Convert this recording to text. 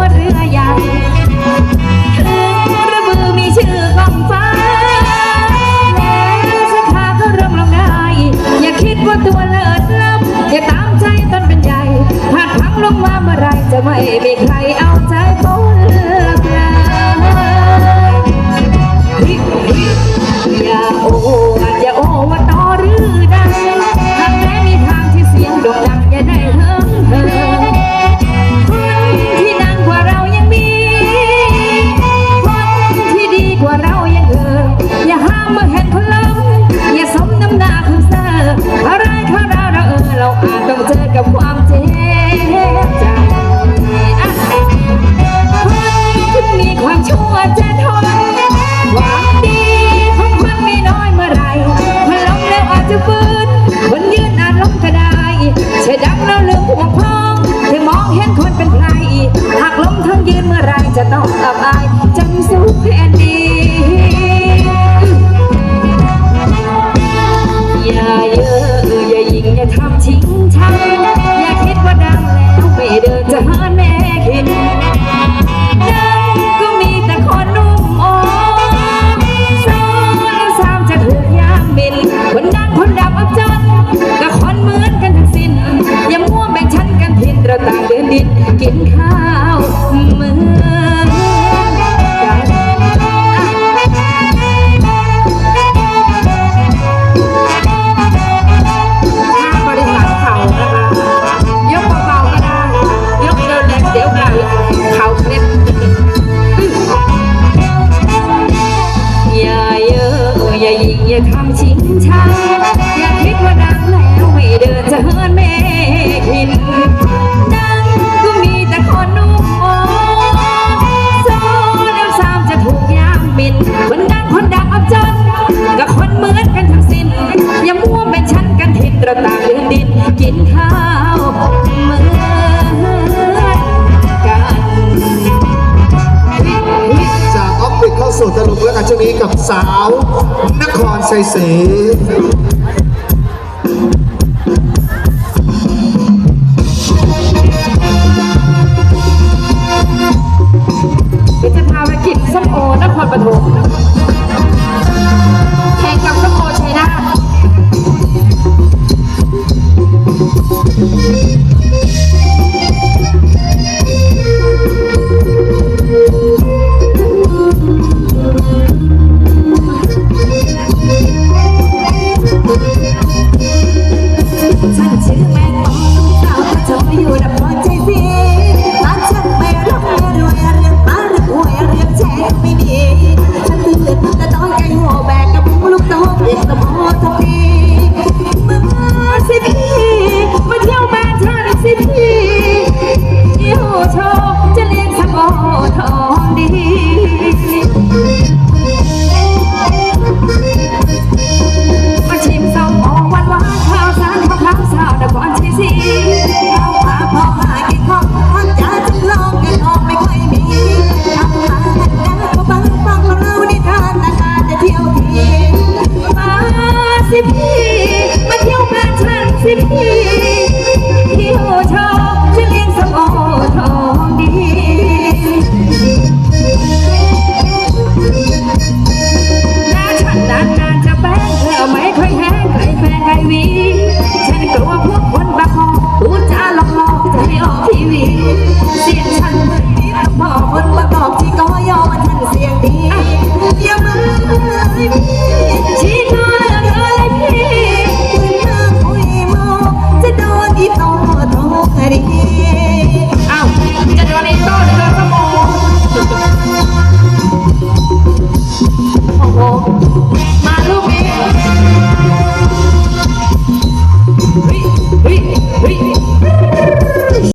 ว่าเรือใหญ่รบืมีชื่อกองฟแล้วสขาก็เริ่มลงได้ อย่าคิดว่าตัวเลิศลำอย่าตามใจตนเป็นใหญ่หากพังลงมาเมื่อไรจะไม่มีใครเอาใจเขา จะต้องอับอายจังสู้แค่นดี สดตลุงเรื่องอัญชลีกับสาวนครชัยศรี